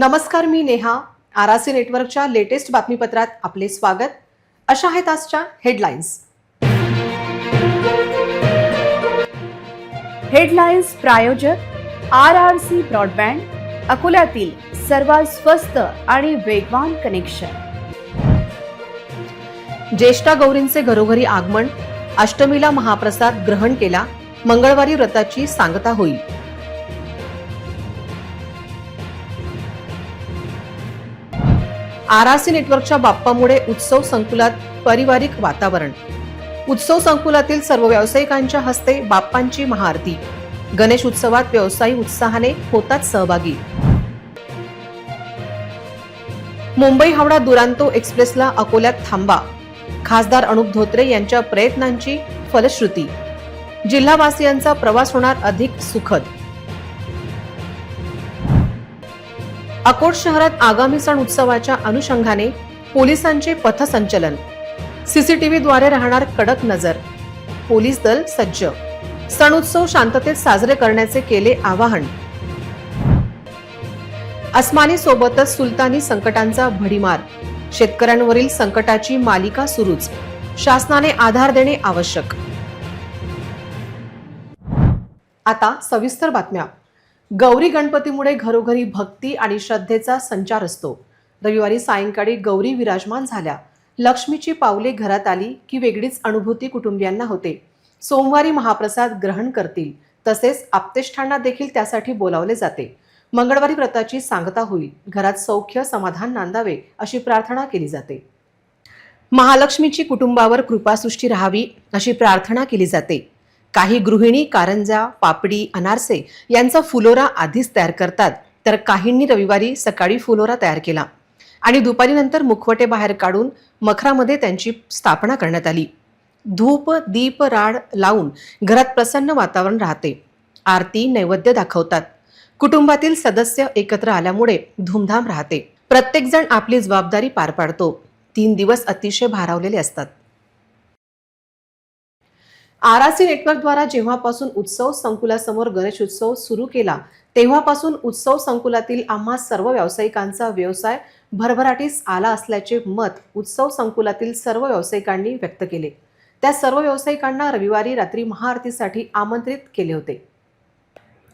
नमस्कार मी नेहा. आरासी नेटवर्कच्या लेटेस्ट बातमीपत्रात आपले स्वागत. अशा आहेत आजच्या हेडलाईन्स. हेडलाईन्स प्रायोजक आर आर सी ब्रॉडबँड अकोल्यातील सर्वात स्वस्त आणि वेगवान कनेक्शन. ज्येष्ठा गौरींचे घरोघरी आगमन अष्टमीला महाप्रसाद ग्रहण केला मंगळवारी व्रताची सांगता होईल. आरासी नेटवर्कच्या बाप्पामुळे उत्सव संकुलात पारिवारिक वातावरण. उत्सव संकुलातील सर्व व्यावसायिकांच्या हस्ते बाप्पांची महाआरती. गणेश उत्सवात व्यवसायी उत्साहाने होतात सहभागी. मुंबई हावडा दुरांतो एक्सप्रेसला अकोल्यात थांबा. खासदार अनुप धोत्रे यांच्या प्रयत्नांची फलश्रुती. जिल्हावासियांचा प्रवास होणार अधिक सुखद. अकोट शहरात आगामी सण उत्सवाच्या अनुषंगाने पोलिसांचे पथसंचलन. सीसीटीव्हीद्वारे राहणार कडक नजर. पोलीस दल सज्ज. सण उत्सव शांततेत साजरे करण्याचे केले आवाहन. अस्मानी सोबतच सुलतानी संकटांचा भडीमार. शेतकऱ्यांवरील संकटाची मालिका सुरूच. शासनाने आधार देणे आवश्यक. आता सविस्तर बातम्या. गौरी गणपतीमुळे घरोघरी भक्ती आणि श्रद्धेचा संचार असतो. रविवारी सायंकाळी गौरी विराजमान झाल्या. लक्ष्मीची पावले घरात आली की वेगळीच अनुभूती कुटुंबियांना होते. सोमवारी महाप्रसाद ग्रहण करतील. तसेच आपतेष्ठांना देखील त्यासाठी बोलावले जाते. मंगळवारी व्रताची सांगता होईल. घरात सौख्य समाधान नांदावे अशी प्रार्थना केली जाते. महालक्ष्मीची कुटुंबावर कृपासृष्टी राहावी अशी प्रार्थना केली जाते. काही गृहिणी कारंजा पापडी अनारसे यांचा फुलोरा आधीच तयार करतात. तर काहींनी रविवारी सकाळी फुलोरा तयार केला आणि दुपारी नंतर मुखवटे बाहेर काढून मखरामध्ये त्यांची स्थापना करण्यात आली. धूप दीप राड लावून घरात प्रसन्न वातावरण राहते. आरती नैवेद्य दाखवतात. कुटुंबातील सदस्य एकत्र आल्यामुळे धूमधाम राहते. प्रत्येकजण आपली जबाबदारी पार पाडतो. तीन दिवस अतिशय भारावलेले असतात. आरआरसी नेटवर्कद्वारा जेव्हापासून उत्सव संकुलासमोर गणेश उत्सव सुरू केला तेव्हापासून उत्सव संकुलातील आम्हा सर्व व्यावसायिकांचा व्यवसाय भरभराटीस आला असल्याचे मत उत्सव संकुलातील सर्व व्यावसायिकांनी व्यक्त केले. त्या सर्व व्यावसायिकांना रविवारी रात्री महाआरतीसाठी आमंत्रित केले होते.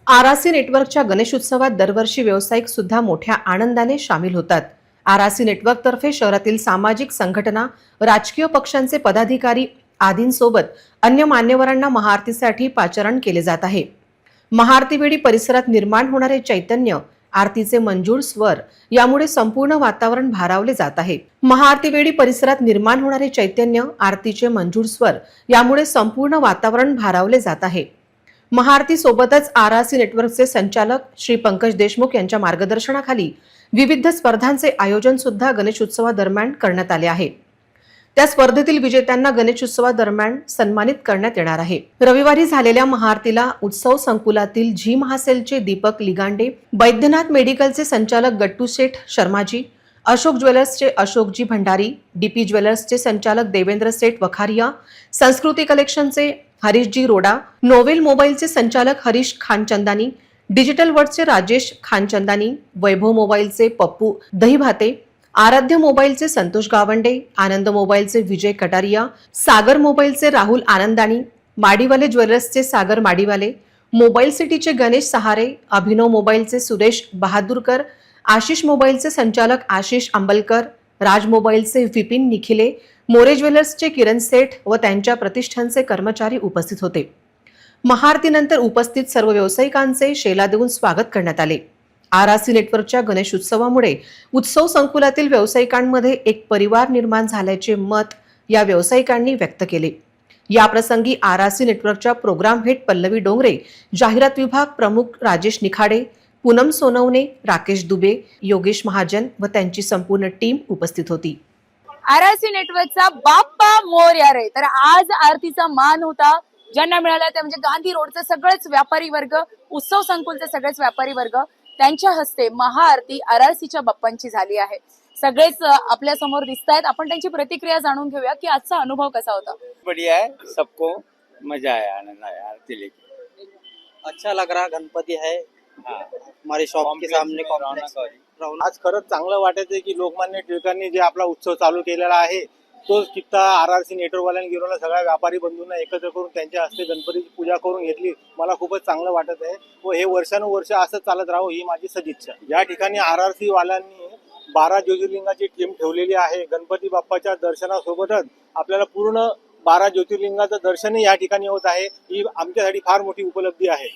आरआरसी नेटवर्कच्या गणेशोत्सवात दरवर्षी व्यावसायिक सुद्धा मोठ्या आनंदाने सामील होतात. आरआरसी नेटवर्कतर्फे शहरातील सामाजिक संघटना राजकीय पक्षांचे पदाधिकारी आदींसोबत अन्य मान्यवरांना महाआरतीसाठी पाचारण केले जात आहे. महाआरतीवेळी परिसरात निर्माण होणारे चैतन्य आरतीचे मंजूळ स्वर यामुळे संपूर्ण वातावरण भारावले जात आहे. महाआरतीवेळी परिसरात निर्माण होणारे चैतन्य आरतीचे मंजूळ स्वर यामुळे संपूर्ण वातावरण भारावले जात आहे. महाआरती सोबतच सी नेटवर्कचे संचालक श्री पंकज देशमुख यांच्या मार्गदर्शनाखाली विविध स्पर्धांचे आयोजन सुद्धा गणेशोत्सवादरम्यान करण्यात आले आहे. त्या स्पर्धेतील विजेत्यांना गणेशोत्सवादरम्यान सन्मानित करण्यात येणार आहे. रविवारी झालेल्या महाआरतीला उत्सव संकुलातील झी महासेलचे दीपक लिगांडे बैद्यनाथ मेडिकलचे संचालक गट्टू शेठ शर्माजी अशोक ज्वेलर्सचे अशोकजी भंडारी डीपी ज्वेलर्सचे संचालक देवेंद्र सेठ वखारिया संस्कृती कलेक्शनचे हरीशजी रोडा नोवेल मोबाईलचे संचालक हरीश खानचंदानी डिजिटल वर्डचे राजेश खानचंदानी वैभव मोबाईलचे पप्पू दहीभाते आराध्य मोबाईलचे संतोष गावंडे आनंद मोबाईलचे विजय कटारिया सागर मोबाईलचे राहुल आनंदानी माडीवाले ज्वेलर्सचे सागर माडीवाले मोबाईल सिटीचे गणेश सहारे अभिनव मोबाईलचे सुरेश बहादूरकर आशिष मोबाईलचे संचालक आशिष अंबलकर राज मोबाईलचे विपिन निखिले मोरे ज्वेलर्सचे किरण सेठ व त्यांच्या प्रतिष्ठानचे कर्मचारी उपस्थित होते. महाआरतीनंतर उपस्थित सर्व व्यावसायिकांचे शेला देऊन स्वागत करण्यात आले. आर आर सी नेटवर्कच्या गणेश उत्सवामुळे उत्सव संकुलातील व्यावसायिकांमध्ये एक परिवार निर्माण झाल्याचे मत या व्यावसायिकांनी व्यक्त केले. याप्रसंगी आर आर सी नेटवर्कच्या प्रोग्राम हेड पल्लवी डोंगरे जाहिरात विभाग प्रमुख राजेश निखाडे पूनम सोनवणे राकेश दुबे योगेश महाजन व त्यांची संपूर्ण टीम उपस्थित होती. आर आर सी नेटवर्कचा बाप्पा मोर्या रे तर आज आरतीचा मान होता. ज्यांना मिळाला ते म्हणजे गांधी रोडचे सगळेच व्यापारी वर्ग उत्सव संकुलचे सगळेच व्यापारी वर्ग. त्यांच्या हस्ते महाआरती आरआरसीच्या बाप्पांची झाली आहे. सगळेच आपल्यासमोर दिसत आहेत आपण त्यांची प्रतिक्रिया जाणून घेऊया की आजचा अनुभव कसा होता? बढ़िया है. सबको मजा आया आनंद आया आरती लेके. अच्छा लग रहा गणपति है. हाँ. हमारी शॉप के सामने में रौनक राहून आज खरंच चांगलं वाटत आहे की लोकमान्य टिळकांनी जे आपला उत्सव चालू केलेला आहे तोच कित्ता आर आर सी नेटवर्कवाल्यांनी गिरवला सगळ्या व्यापारी बंधूंना एकत्र करून त्यांच्या हस्ते गणपतीची पूजा करून घेतली. मला खूपच चांगलं वाटत आहे. व हे वर्षानुवर्ष असं चालत राहावं ही माझी सदिच्छा. या ठिकाणी आर आर सी वाल्यांनी बारा ज्योतिर्लिंगाची टीम ठेवलेली आहे. गणपती बाप्पाच्या दर्शनासोबतच आपल्याला पूर्ण बारा ज्योतिर्लिंगाचं दर्शनही या ठिकाणी होत आहे. ही आमच्यासाठी फार मोठी उपलब्धी आहे.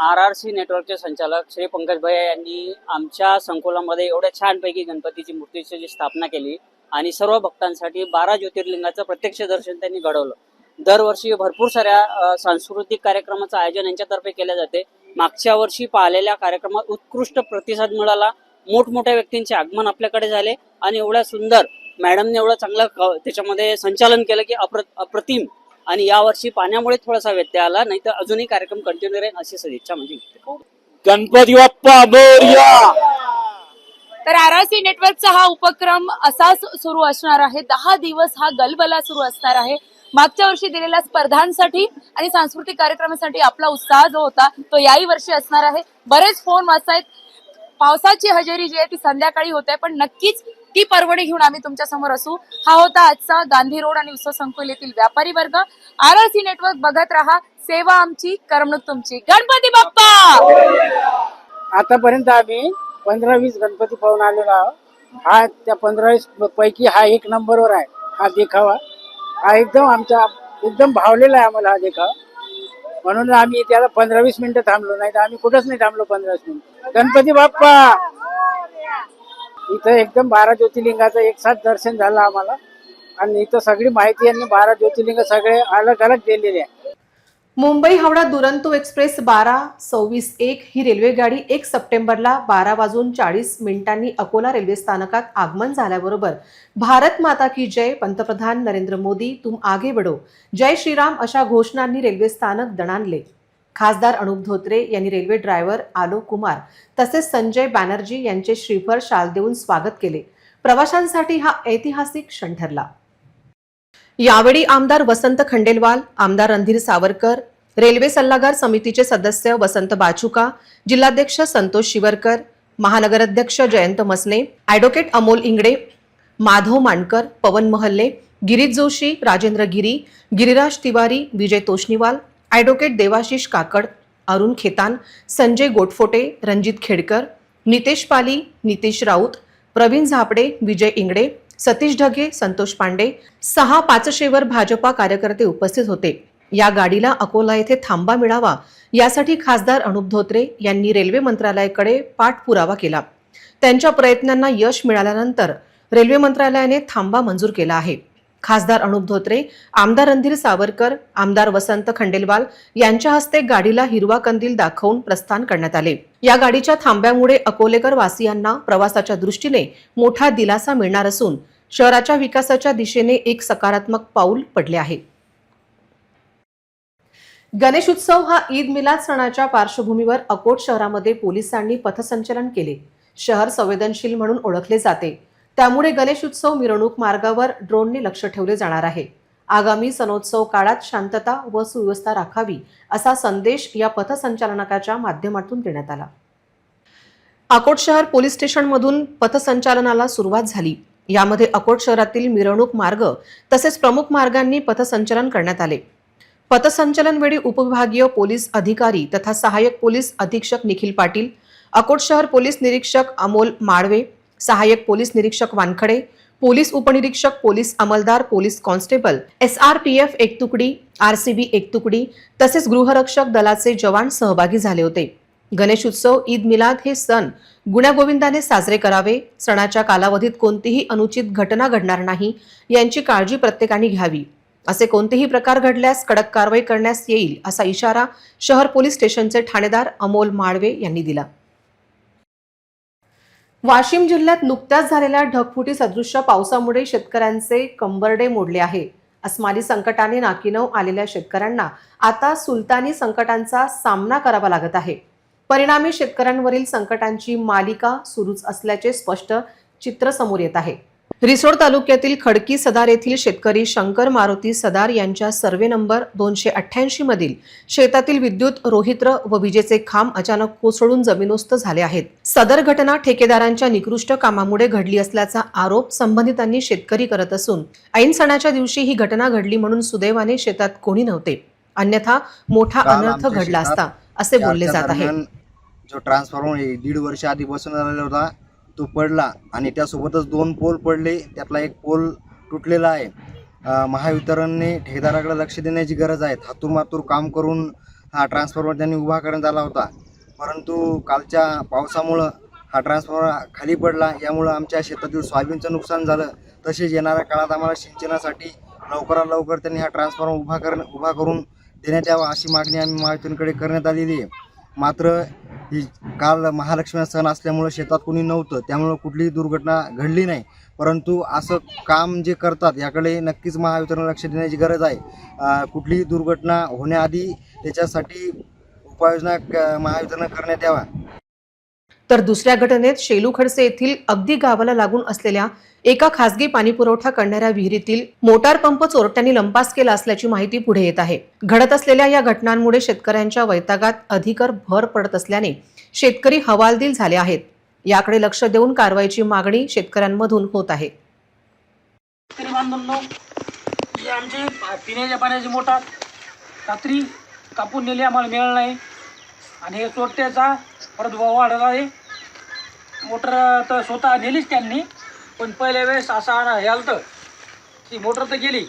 आर आर सी नेटवर्कचे संचालक श्री पंकज भैया यांनी आमच्या संकुलामध्ये एवढ्या छानपैकी गणपतीची मूर्तीची जी स्थापना केली आणि सर्व भक्तांसाठी बारा ज्योतिर्लिंगाचं प्रत्यक्ष दर्शन त्यांनी घडवलं. दरवर्षी भरपूर साऱ्या सांस्कृतिक कार्यक्रमाचं आयोजन यांच्यातर्फे केले जाते. मागच्या वर्षी पाहिलेल्या कार्यक्रमात उत्कृष्ट प्रतिसाद मिळाला. मोठमोठ्या व्यक्तींचे आगमन आपल्याकडे झाले आणि एवढ्या सुंदर मॅडमने एवढं चांगलं त्याच्यामध्ये संचालन केलं की अप्र अप्रतिम. आणि यावर्षी पाण्यामुळे थोडासा व्यत्यय आला नाही तर अजूनही कार्यक्रम कंटिन्यू राहील अशी सदिच्छा म्हणजे गणपती बाप्पा तर आर आर सी नेटवर्कचा हा उपक्रम असाच सुरू असणार आहे. दहा दिवस हा गलबला सुरू असणार आहे. मागच्या वर्षी दिलेल्या स्पर्धांसाठी आणि सांस्कृतिक कार्यक्रमासाठी आपला उत्साह जो होता तो याही वर्षी असणार आहे. बरेच फोन वाचायत आहेत पावसाची हजेरी जी आहे ती संध्याकाळी होते पण नक्कीच ती परवडी घेऊन आम्ही तुमच्यासमोर असू. हा होता आजचा गांधी रोड आणि उत्सव संकुल येथील व्यापारी वर्ग. आर आर सी नेटवर्क बघत राहा. सेवा आमची करमणूक तुमची. गणपती बाप्पा! आतापर्यंत आम्ही पंधरा वीस गणपती पाहून आलेलो आहोत. हा त्या पंधरा वीस पैकी हा एक नंबरवर आहे हा देखावा. हा एकदम आमचा एकदम भावलेला आहे आम्हाला हा देखावा. म्हणून आम्ही त्याला पंधरा वीस मिनिटं थांबलो नाही तर आम्ही कुठंच नाही थांबलो पंधरा वीस मिनिट. गणपती बाप्पा! इथं एकदम बारा ज्योतिर्लिंगाचं एक साथ दर्शन झालं आम्हाला. आणि इथं सगळी माहिती यांनी बारा ज्योतिर्लिंग सगळे अलग अलग दिलेले आहे मुंबई हावडा दुरंतो एक्सप्रेस बारा सव्वीस एक ही रेल्वेगाडी एक सप्टेंबरला बारा वाजून चाळीस मिनिटांनी अकोला रेल्वे स्थानकात आगमन झाल्याबरोबर भारत माता की जय पंतप्रधान नरेंद्र मोदी तुम आगे बढो. जय श्रीराम अशा घोषणांनी रेल्वे स्थानक दणाणले. खासदार अनुप धोत्रे यांनी रेल्वे ड्रायव्हर आलोक कुमार तसेच संजय बॅनर्जी यांचे श्रीफळ शाल देऊन स्वागत केले. प्रवाशांसाठी हा ऐतिहासिक क्षण ठरला. यावेळी आमदार वसंत खंडेलवाल आमदार रणधीर सावरकर रेल्वे सल्लागार समितीचे सदस्य वसंत बाचुका जिल्हाध्यक्ष संतोष शिवरकर महानगराध्यक्ष जयंत मसने ॲडव्होकेट अमोल इंगडे माधव मांडकर पवन महल्ले गिरीश जोशी राजेंद्र गिरी गिरिराज तिवारी विजय तोष्णीवाल ॲडव्होकेट देवाशिष काकड अरुण खेतान संजय गोटफोटे रणजित खेडकर नितेश पाली नितेश राऊत प्रवीण झापडे विजय इंगडे सतीश ढगे संतोष पांडे सहा पाचशेवर भाजपा कार्यकर्ते उपस्थित होते. या गाडीला अकोला येथे थांबा मिळावा यासाठी खासदार अनुप धोत्रे यांनी रेल्वे मंत्रालयाकडे पाठपुरावा केला. त्यांच्या प्रयत्नांना यश मिळाल्यानंतर रेल्वे मंत्रालयाने थांबा मंजूर केला आहे. खासदार अनुप धोत्रे आमदार रणधीर सावरकर आमदार वसंत खंडेलवाल यांच्या हस्ते गाडीला हिरवा कंदील दाखवून प्रस्थान करण्यात आले. या गाडीच्या थांब्यामुळे अकोलेकर वासियांना प्रवासाच्या दृष्टीने मोठा दिलासा मिळणार असून शहराच्या विकासाच्या दिशेने एक सकारात्मक पाऊल पडले आहे. गणेशोत्सव हा ईद मिलाद सणाच्या पार्श्वभूमीवर अकोट शहरामध्ये पोलिसांनी पथसंचलन केले. शहर संवेदनशील म्हणून ओळखले जाते. त्यामुळे गणेशोत्सव मिरवणूक मार्गावर ड्रोनने लक्ष ठेवले जाणार आहे. आगामी सणोत्सव काळात शांतता व सुव्यवस्था राखावी असा संदेश या पथसंचालनाकाच्या माध्यमातून देण्यात आला. अकोट शहर पोलीस स्टेशनमधून पथसंचालनाला सुरुवात झाली. यामध्ये अकोट शहरातील मिरवणूक मार्ग तसेच प्रमुख मार्गांनी पथसंचलन करण्यात आले. पथसंचलन वेळी उपविभागीय पोलीस अधिकारी तथा सहाय्यक पोलीस अधीक्षक निखिल पाटील अकोट शहर पोलीस निरीक्षक अमोल माळवे सहाय्यक पोलीस निरीक्षक वानखडे पोलीस उपनिरीक्षक police अंमलदार police constable S R P F एक तुकडी आर सी बी एक तुकडी तसेच गृहरक्षक दलाचे जवान सहभागी झाले होते. गणेश उत्सव ईद मिलाद हे सण गुण्यागोविंदाने साजरे करावे. सणाच्या कालावधीत कोणतीही अनुचित घटना घडणार नाही यांची काळजी प्रत्येकाने घ्यावी. असे कोणतेही प्रकार घडल्यास कडक कारवाई करण्यास येईल असा इशारा शहर पोलीस स्टेशनचे ठाणेदार अमोल माळवे यांनी दिला. वाशिम जिल्ह्यात नुकत्याच झालेल्या ढगफुटी सदृश्य पावसामुळे शेतकऱ्यांचे कंबरडे मोडले आहे. अस्माली संकटाने नाकीनव आलेल्या शेतकऱ्यांना आता सुलतानी संकटांचा सामना करावा लागत आहे. परिणामी शेतकऱ्यांवरील संकटांची मालिका सुरूच असल्याचे स्पष्ट चित्र समोर येत आहे. रिसोड तालुक्यातील खडकी सदार येथील शेतकरी शंकर मारुती सदार यांच्या सर्वे नंबर दोनशे अठ्ठ्याऐंशी मधील शेतातील विद्युत रोहित्र व विजेचे खांब अचानक कोसळून जमिनोस्त झाले आहेत. सदर घटना ठेकेदारांच्या निकृष्ट कामामुळे घडली असल्याचा आरोप संबंधितांनी शेतकरी करत असून ऐन सणाच्या दिवशी ही घटना घडली म्हणून सुदैवाने शेतात कोणी नव्हते. अन्यथा मोठा अनर्थ घडला असता असे बोलले जात आहे. जो ट्रान्सफॉर्मर दीड वर्ष आधी बसून आलेला होता तो पडला आणि त्यासोबतच दोन पोल पडले त्यातला एक पोल तुटलेला आहे. महावितरणने ठेकेदाराकडे लक्ष देण्याची गरज आहे. थातूर मातूर काम करून हा ट्रान्सफॉर्मर त्यांनी उभा करण्यात आला होता. परंतु कालच्या पावसामुळं हा ट्रान्सफॉर्मर खाली पडला. यामुळं आमच्या शेतातील सोयाबीनचं नुकसान झालं. तसेच येणाऱ्या काळात आम्हाला सिंचनासाठी लवकरात लवकर त्यांनी हा ट्रान्सफॉर्मर उभा कर उभा करून देण्यात यावा अशी मागणी आम्ही महावितरणकडे करण्यात आलेली आहे. मात्र ही काल महालक्ष्मी सण असल्यामुळं शेतात कोणी नव्हतं त्यामुळं कुठलीही दुर्घटना घडली नाही. परंतु असं काम जे करतात याकडे नक्कीच महावितरण लक्ष देण्याची गरज आहे. कुठलीही दुर्घटना होण्याआधी त्याच्यासाठी उपाययोजना क- महावितरण करण्यात यावा. तर दुसऱ्या घटनेत शेलू खडसे येथील अगदी गावाला लागून असलेल्या एका खासगी पाणीपुरवठा करणाऱ्या विहिरीतील मोटार पंप चोरट्यांनी लंपास केला असल्याची माहिती पुढे येत आहे. घडत असलेल्या या घटनांमुळे शेतकऱ्यांच्या वैतागात अधिकर भर पडत असल्याने शेतकरी हवालदिल झाले आहेत. याकडे लक्ष देऊन कारवाईची मागणी शेतकऱ्यांमधून होत आहे. आमचे पिण्याच्या पाण्याची मोटार रात्री कापून नेली आम्हाला मिळालं नाही. आणि हे चोरट्याचा प्रादुर्भाव वाढत आहे. मोटर तर स्वतः नेलीच त्यांनी पण पहिल्या वेळेस असं आण- हे आलं तर ती मोटर तर गेली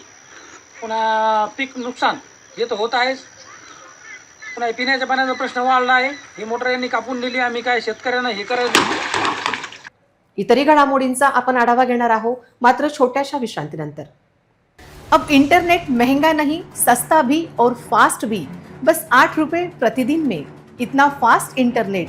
पुन्हा पीक नुकसान हे तर होत आहेच. पुन्हा पिण्याच्या पाण्याचा प्रश्न वाढला आहे. ही मोटर यांनी कापून नेली आम्ही काय शेतकऱ्यांना हे करायचं इतरही घडामोडींचा आपण आढावा घेणार आहोत मात्र छोट्याशा विश्रांतीनंतर. अब इंटरनेट महंगा नहीं सस्ता भी और फास्ट भी बस आठ रुपये प्रतिदिन में. इतना फास्ट इंटरनेट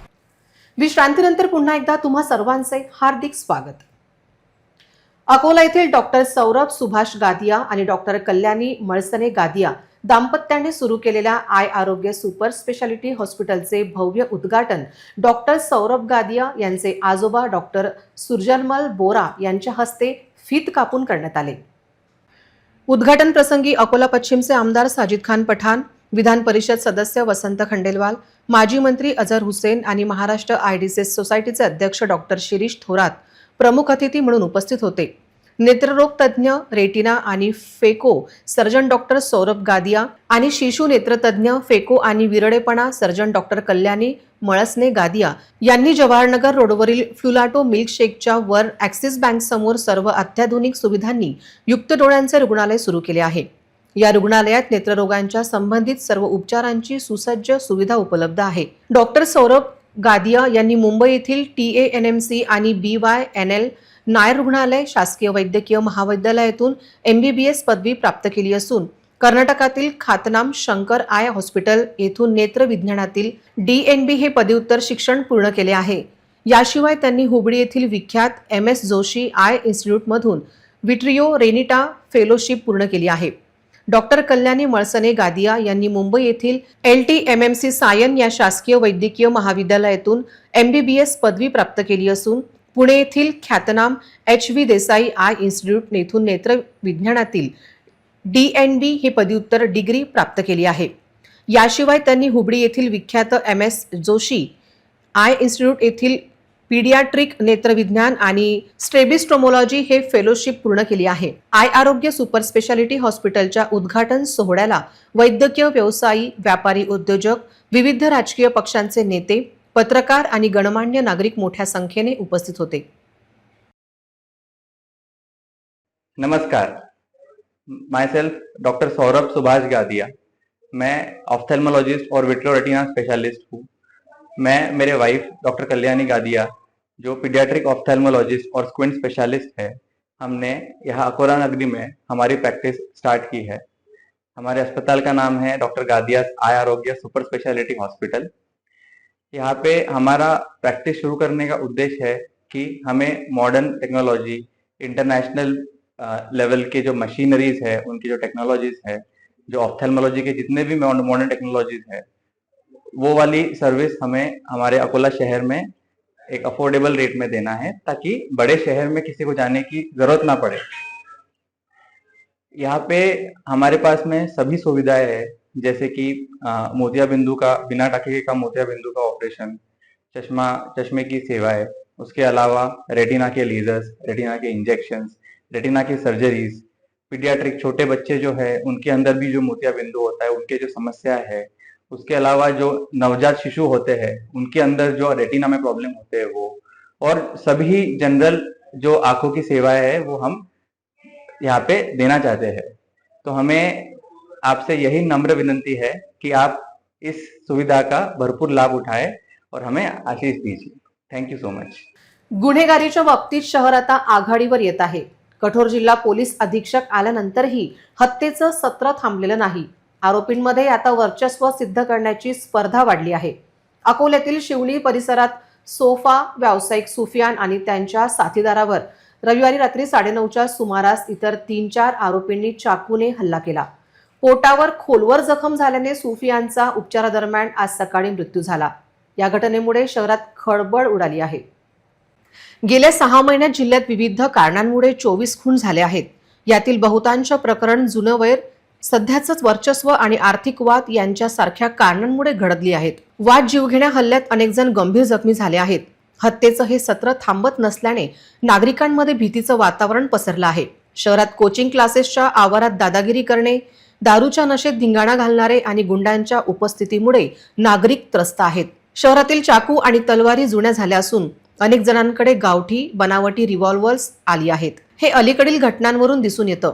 विश्रांतीनंतर पुन्हा एकदा तुम्हा सर्वांचे हार्दिक स्वागत. अकोला येथील डॉक्टर सौरभ सुभाष गादिया आणि डॉक्टर कल्याणी मळसने गादिया दाम्पत्याने सुरू केलेल्या आय आरोग्य सुपर स्पेशालिटी हॉस्पिटलचे भव्य उद्घाटन डॉक्टर सौरभ गादिया यांचे आजोबा डॉक्टर सुरजनमल बोरा यांच्या हस्ते फीत कापून करण्यात आले. उद्घाटन प्रसंगी अकोला पश्चिमचे आमदार साजिद खान पठाण विधान परिषद सदस्य वसंत खंडेलवाल माजी मंत्री अझर हुसेन आणि महाराष्ट्र आयडीसीएस सोसायटीचे अध्यक्ष डॉक्टर शिरीष थोरात प्रमुख अतिथी म्हणून उपस्थित होते. नेत्ररोग तज्ज्ञ रेटिना आणि phaco surgeon doctor Saurabh Gadia आणि शिशु नेत्रतज्ञ फेको आणि विरडेपणा सर्जन डॉक्टर कल्याणी मळसने गादिया यांनी जवाहरनगर रोडवरील फ्लुलाटो मिल्कशेकच्या वर ॲक्सिस बँक समोर सर्व अत्याधुनिक सुविधांनी युक्त डोळ्यांचे रुग्णालय सुरू केले आहे. या रुग्णालयात नेत्ररोगांच्या संबंधित सर्व उपचारांची सुसज्ज सुविधा उपलब्ध आहे. डॉक्टर सौरभ गादिया यांनी मुंबई येथील T A N M C आणि B Y N L Nair रुग्णालय शासकीय वैद्यकीय महाविद्यालयातून एम बी बी एस पदवी प्राप्त केली असून कर्नाटकातील खातनाम शंकर आय हॉस्पिटल येथून नेत्र विज्ञानातील डी एन बी हे पदव्युत्तर शिक्षण पूर्ण केले आहे. याशिवाय त्यांनी हुबळी येथील विख्यात एम एस जोशी आय इन्स्टिट्यूटमधून विट्रिओ रेनिटा फेलोशिप पूर्ण केली आहे. डॉक्टर कल्याणी मळसने गादिया यांनी मुंबई येथील L T M M C Sion या शासकीय वैद्यकीय महाविद्यालयातून एम बी बी एस पदवी प्राप्त केली असून पुणे येथील ख्यातनाम H V Desai eye institute येथून नेत्र विज्ञानातील डी एन बी ही पदव्युत्तर डिग्री प्राप्त केली आहे. याशिवाय त्यांनी हुबळी येथील विख्यात M S Joshi eye institute येथील पीडियाट्रिक नेत्रविज्ञान आणि स्ट्रेबिस्ट्रोमोलॉजी हे फेलोशिप पूर्ण केली आहे. आय आरोग्य सुपर स्पेशालिटी हॉस्पिटलच्या उद्घाटन सोहळ्याला वैद्यकीय व्यवसायी व्यापारी उद्योजक विविध राजकीय पक्षांचे नेते पत्रकार आणि गणमान्य नागरिक मोठ्या संख्येने उपस्थित होते. नमस्कार. मायसेल्फ डॉक्टर सौरभ सुभाष गादिया मैं ऑप्थेलमोलॉजिस्ट और विट्रोरेटिना स्पेशलिस्ट हूँ। मैं मेरे वाइफ डॉक्टर कल्याणी गादिया जो पीडियाट्रिक ऑफ्थेल्मोलॉजिस्ट और स्क्विंट स्पेशलिस्ट है, हमने यहाँ अकोला नगरी में हमारी प्रैक्टिस स्टार्ट की है। हमारे अस्पताल का नाम है doctor Gadia eye Arogya super speciality hospital यहाँ पे हमारा प्रैक्टिस शुरू करने का उद्देश्य है कि हमें मॉडर्न टेक्नोलॉजी इंटरनेशनल लेवल के जो मशीनरीज है, उनकी जो टेक्नोलॉजीज़ है, जो ऑप्थेल्मोलॉजी के जितने भी मॉडर्न टेक्नोलॉजीज़ है, वो वाली सर्विस हमें हमारे अकोला शहर में एक अफोर्डेबल रेट में देना है, ताकि बड़े शहर में किसी को जाने की ज़रूरत ना पड़े। यहाँ पे हमारे पास में सभी सुविधाएँ है, जैसे कि मोतिया बिंदु का, बिना टाके का मोतिया बिंदु का ऑपरेशन चश्मा, चश्मे की सेवाएँ, उसके अलावा रेटिना के लेजर्स रेटिना के इंजेक्शन रेटिना की सर्जरीज पीडियाट्रिक छोटे बच्चे जो है, उनके अंदर भी जो मोतिया बिंदु होता है, उनके जो समस्या है उसके अलावा जो नवजात शिशु होते हैं उनके अंदर जो रेटिना में प्रॉब्लम होते हैं वो और सभी जनरल जो आंखों की सेवाएं है वो हम यहाँ पे देना चाहते हैं। तो हमें आपसे यही नम्र विनंती है कि आप इस सुविधा का भरपूर लाभ उठाएं और हमें आशीष दीजिए। थैंक यू सो मच गुन्हेगारीच्या बाबतीत शहर आता आघाडीवर येत आहे. कठोर जिल्हा पोलीस अधीक्षक आल्यानंतरही हत्येचं सत्र थांबलेलं नाही. आरोपींमध्ये आता वर्चस्व सिद्ध करण्याची स्पर्धा वाढली आहे. अकोल्यातील शिवणी परिसरात सोफा व्यावसायिक सुफियान आणि त्यांच्या साथीदारावर रविवारी रात्री साडेनऊच्या सुमारास इतर तीन चार आरोपींनी चाकूने हल्ला केला. पोटावर खोलवर जखम झाल्याने सुफियानचा उपचारादरम्यान आज सकाळी मृत्यू झाला. या घटनेमुळे शहरात खळबळ उडाली आहे. गेल्या सहा महिन्यात जिल्ह्यात विविध कारणांमुळे चोवीस खून झाले आहेत. यातील बहुतांश प्रकरण जुनं वैर सध्याचंच वर्चस्व आणि आर्थिक वाद यांच्यासारख्या कारणांमुळे घडली आहेत. वाद जीवघेण्या हल्ल्यात अनेक जण गंभीर जखमी झाले आहेत. हत्येचं हे सत्र थांबत नसल्याने नागरिकांमध्ये भीतीचं वातावरण पसरलं आहे. शहरात कोचिंग क्लासेसच्या आवारात दादागिरी करणे दारूच्या नशेत धिंगाणा घालणारे आणि गुंडांच्या उपस्थितीमुळे नागरिक त्रस्त आहेत. शहरातील चाकू आणि तलवारी जुन्या झाल्या असून अनेक जणांकडे गावठी बनावटी रिव्हॉल्वर्स आली आहेत. हे अलीकडील घटनांवरून दिसून येतं.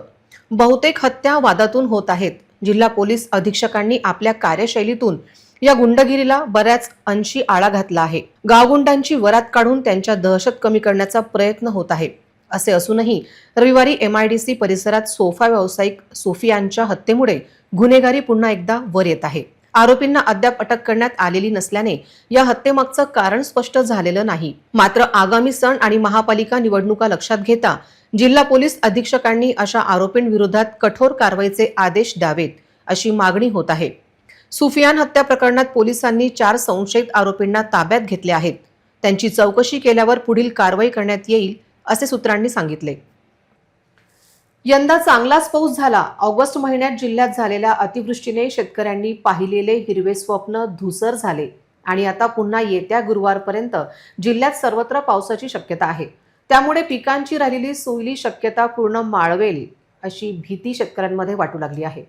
बहुतेक हत्या वादातून होत आहेत. जिल्हा पोलीस अधीक्षकांनी आपल्या कार्यशैलीतून या गुंडगिरीला बऱ्याच अंशी आळा घातला आहे. गावगुंडांची वरात काढून त्यांच्या दहशत कमी करण्याचा प्रयत्न होत आहे. असे असूनही रविवारी एमआयडीसी परिसरात सोफा व्यावसायिक सोफियांच्या हत्येमुळे गुन्हेगारी पुन्हा एकदा वर येत आहे. आरोपींना अद्याप अटक करण्यात आलेली नसल्याने या हत्येमागचं कारण स्पष्ट झालेलं नाही. मात्र आगामी सण आणि महापालिका निवडणुका लक्षात घेता जिल्हा पोलीस अधीक्षकांनी अशा आरोपींविरोधात कठोर कारवाईचे आदेश द्यावेत अशी मागणी होत आहे. सुफियान हत्या प्रकरणात पोलिसांनी चार संशयित आरोपींना ताब्यात घेतले आहेत. त्यांची चौकशी केल्यावर पुढील कारवाई करण्यात येईल असे सूत्रांनी सांगितले. यंदा चांगलाच पाऊस झाला. ऑगस्ट महिन्यात जिल्ह्यात झालेल्या अतिवृष्टीने शेतकऱ्यांनी पाहिलेले हिरवे स्वप्न धुसर झाले आणि आता पुन्हा येत्या गुरुवारपर्यंत जिल्ह्यात सर्वत्र पावसाची शक्यता आहे. त्यामुळे पिकांची राहिलेली सोयली शक्यता पूर्ण माळवेल अशी भीती शेतकऱ्यांमध्ये वाटू लागली आहे.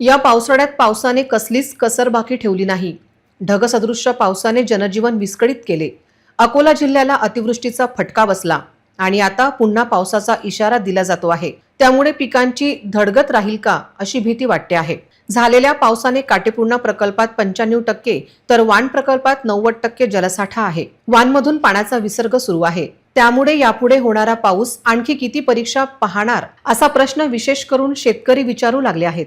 या पावसाळ्यात पावसाने कसलीच कसर बाकी ठेवली नाही. ढगसदृश्य पावसाने जनजीवन विस्कळीत केले. अकोला जिल्ह्याला अतिवृष्टीचा फटका बसला. आणि आता पुन्हा पावसाचा इशारा दिला जातो आहे. त्यामुळे पिकांची धडगत राहील का अशी भीती वाटते आहे. झालेल्या पावसाने काटेपूर्णा प्रकल्पात पंच्याण्णव टक्के तर वान प्रकल्पात नव्वद टक्के जलसाठा आहे. वानमधून पाण्याचा विसर्ग सुरू आहे. त्यामुळे यापुढे होणारा पाऊस आणखी किती परीक्षा पाहणार असा प्रश्न विशेष करून शेतकरी विचारू लागले आहेत.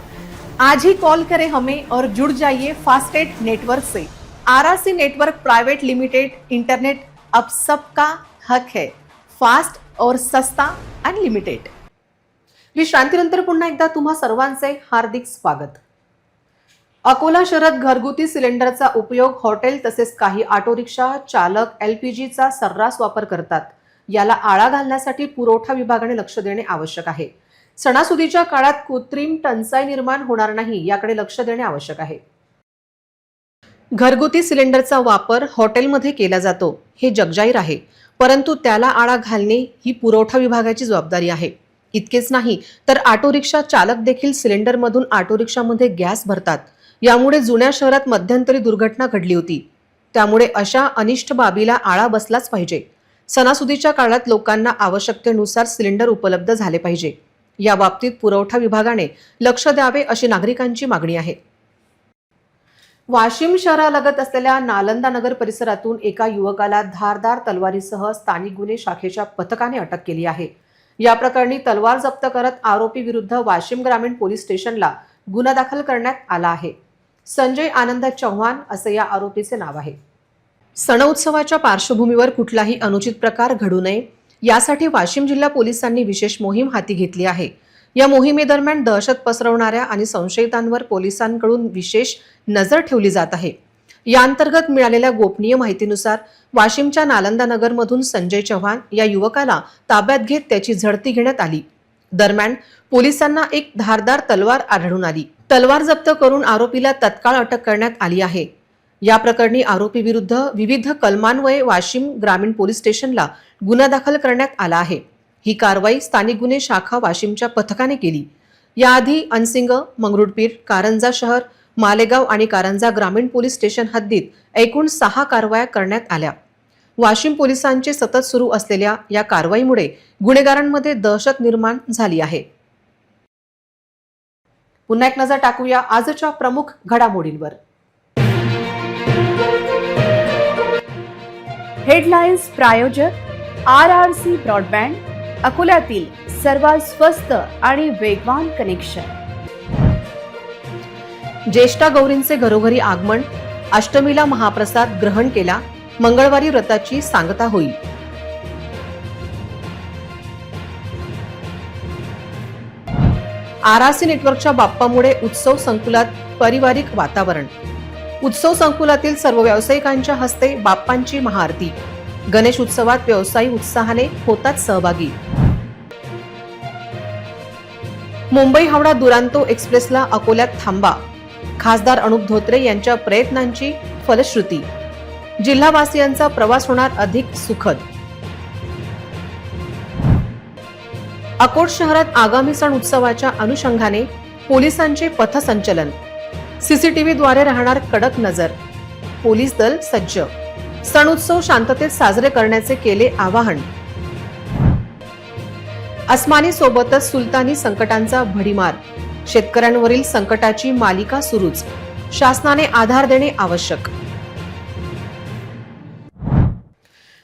आज ही कॉल करें हमें और जुड़ जाइए फास्टेट नेटवर्क से। RRC network private limited internet अब सबका हक है। फास्ट और सस्ता अनलिमिटेड विश्रांतीनंतर पुन्हा एकदा तुम्हा सर्वांचे हार्दिक स्वागत। अकोला शहरात घरगुती सिलेंडरचा उपयोग हॉटेल तसेच काही ऑटो रिक्षा चालक एलपीजीचा सर्रास वापर करतात। याला आळा घालण्यासाठी पुरवठा विभागाने लक्ष देणे आवश्यक आहे। सणासुदीच्या काळात कृत्रिम टंचाई निर्माण होणार नाही याकडे लक्ष देणे आवश्यक आहे. घरगुती सिलेंडरचा वापर हॉटेलमध्ये केला जातो हे जगजाहीर आहे. परंतु त्याला आळा घालणे ही पुरवठा विभागाची जबाबदारी आहे. इतकेच नाही तर ऑटो रिक्षा चालक देखील सिलेंडरमधून ऑटो रिक्षामध्ये गॅस भरतात. यामुळे जुन्या शहरात मध्यंतरी दुर्घटना घडली होती. त्यामुळे अशा अनिष्ट बाबीला आळा बसलाच पाहिजे. सणासुदीच्या काळात लोकांना आवश्यकतेनुसार सिलेंडर उपलब्ध झाले पाहिजे. या बाबतीत पुरवठा विभागाने लक्ष द्यावे अशी नागरिकांची मागणी आहे. वाशिम शहरालगत असलेल्या नालंदा नगर परिसरातून एका युवकाला धारदार तलवारीसह स्थानिक गुन्हे शाखेच्या पथकाने अटक केली आहे. या प्रकरणी तलवार जप्त करत आरोपी विरुद्ध वाशिम ग्रामीण पोलीस स्टेशनला गुन्हा दाखल करण्यात आला आहे. संजय आनंद चव्हाण असे या आरोपीचे नाव आहे. सण उत्सवाच्या पार्श्वभूमीवर कुठलाही अनुचित प्रकार घडू नये यासाठी वाशिम जिल्हा पोलिसांनी विशेष मोहीम हाती घेतली आहे. या मोहिमेदरम्यान दहशत पसरवणाऱ्या आणि संशयितांवर पोलिसांकडून विशेष नजर ठेवली जात आहे. या अंतर्गत मिळालेल्या गोपनीय माहितीनुसार वाशिमच्या नालंदा नगरमधून संजय चव्हाण या युवकाला ताब्यात घेत त्याची झडती घेण्यात आली. दरम्यान पोलिसांना एक धारदार तलवार आढळून आली. तलवार जप्त करून आरोपीला तत्काळ अटक करण्यात आली आहे. या प्रकरणी आरोपी विरुद्ध विविध कलमान्वये वाशिम ग्रामीण पोलीस स्टेशनला गुन्हा दाखल करण्यात आला आहे. ही कारवाई स्थानिक गुन्हे शाखा वाशिमच्या पथकाने केली. याआधी अनसिंग मंगरुळपीर कारंजा शहर मालेगाव आणि कारंजा ग्रामीण पोलीस स्टेशन हद्दीत एकूण सहा कारवाया करण्यात आल्या. वाशिम पोलिसांचे सतत सुरू असलेल्या या कारवाईमुळे गुन्हेगारांमध्ये दहशत निर्माण झाली आहे. पुन्हा एक नजर टाकूया आजच्या प्रमुख घडामोडींवर. हेडलाईन्स प्रायोजक आर आर सी ब्रॉडबँड अकोल्यातील सर्वात स्वस्त आणि वेगवान कनेक्शन. ज्येष्ठा गौरींचे घरोघरी आगमन अष्टमीला महाप्रसाद ग्रहण केला मंगळवारी व्रताची सांगता होईल. आरआरसी नेटवर्कच्या बाप्पामुळे उत्सव संकुलात पारिवारिक वातावरण. उत्सव संकुलातील सर्व व्यावसायिकांच्या हस्ते बाप्पांची महाआरती. गणेश उत्सवात व्यवसायी उत्साहाने होतात सहभागी. मुंबई हावडा दुरांतो एक्सप्रेसला अकोल्यात थांबा. खासदार अनुप धोत्रे यांच्या प्रयत्नांची फलश्रुती. जिल्हावासियांचा प्रवास होणार अधिक सुखद. अकोट शहरात आगामी सण उत्सवाच्या अनुषंगाने पोलिसांचे पथसंचलन. सीसीटीव्हीद्वारे राहणार कडक नजर. पोलीस दल सज्ज. सण उत्सव शांततेत साजरे करण्याचे केले आवाहन. अस्मानी सोबतच सुलतानी संकटांचा भडीमार. शेतकऱ्यांवरील संकटाची मालिका सुरूच. शासनाने आधार देणे आवश्यक.